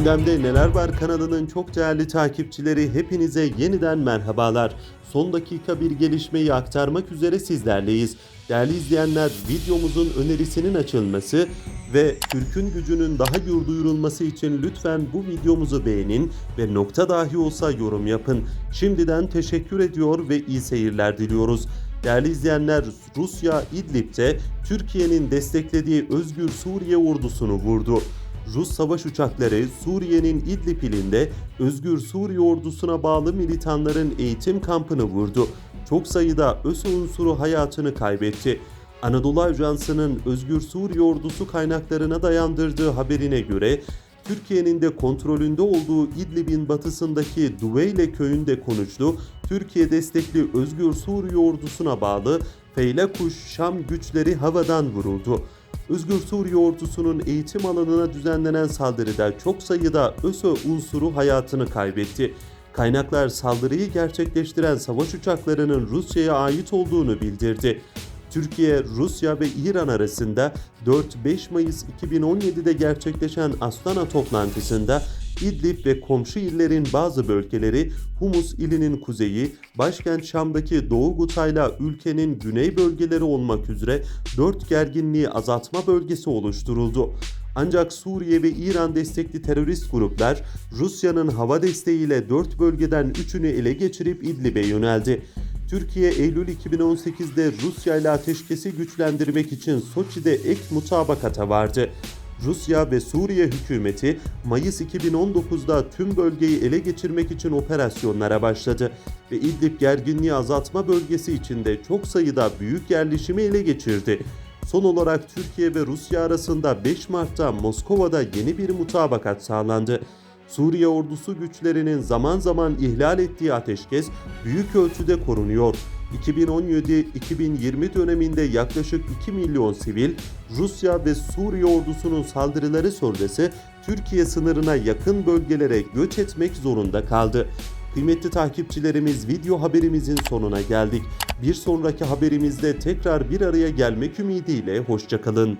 Gündemde Neler Var kanalının çok değerli takipçileri hepinize yeniden merhabalar. Son dakika bir gelişmeyi aktarmak üzere sizlerleyiz. Değerli izleyenler videomuzun önerisinin açılması ve Türk'ün gücünün daha gür duyurulması için lütfen bu videomuzu beğenin ve nokta dahi olsa yorum yapın. Şimdiden teşekkür ediyor ve iyi seyirler diliyoruz. Değerli izleyenler, Rusya İdlib'de Türkiye'nin desteklediği Özgür Suriye ordusunu vurdu. Rus savaş uçakları Suriye'nin İdlib ilinde Özgür Suriye ordusuna bağlı militanların eğitim kampını vurdu. Çok sayıda ÖSO unsuru hayatını kaybetti. Anadolu Ajansı'nın Özgür Suriye ordusu kaynaklarına dayandırdığı haberine göre Türkiye'nin de kontrolünde olduğu İdlib'in batısındaki Duveyle köyünde konuştu. Türkiye destekli Özgür Suriye ordusuna bağlı Feylakuş Şam güçleri havadan vuruldu. Özgür Suriye ordusunun eğitim alanına düzenlenen saldırıda çok sayıda ÖSO unsuru hayatını kaybetti. Kaynaklar saldırıyı gerçekleştiren savaş uçaklarının Rusya'ya ait olduğunu bildirdi. Türkiye, Rusya ve İran arasında 4-5 Mayıs 2017'de gerçekleşen Astana toplantısında İdlib ve komşu illerin bazı bölgeleri, Humus ilinin kuzeyi, başkent Şam'daki Doğu Guta'yla ülkenin güney bölgeleri olmak üzere 4 gerginliği azaltma bölgesi oluşturuldu. Ancak Suriye ve İran destekli terörist gruplar Rusya'nın hava desteğiyle 4 bölgeden 3'ünü ele geçirip İdlib'e yöneldi. Türkiye Eylül 2018'de Rusya ile ateşkesi güçlendirmek için Soçi'de ek mutabakata vardı. Rusya ve Suriye hükümeti Mayıs 2019'da tüm bölgeyi ele geçirmek için operasyonlara başladı ve İdlib gerginliği azaltma bölgesi içinde çok sayıda büyük yerleşimi ele geçirdi. Son olarak Türkiye ve Rusya arasında 5 Mart'ta Moskova'da yeni bir mutabakat sağlandı. Suriye ordusu güçlerinin zaman zaman ihlal ettiği ateşkes büyük ölçüde korunuyor. 2017-2020 döneminde yaklaşık 2 milyon sivil Rusya ve Suriye ordusunun saldırıları sonrası Türkiye sınırına yakın bölgelere göç etmek zorunda kaldı. Kıymetli takipçilerimiz video haberimizin sonuna geldik. Bir sonraki haberimizde tekrar bir araya gelmek ümidiyle hoşçakalın.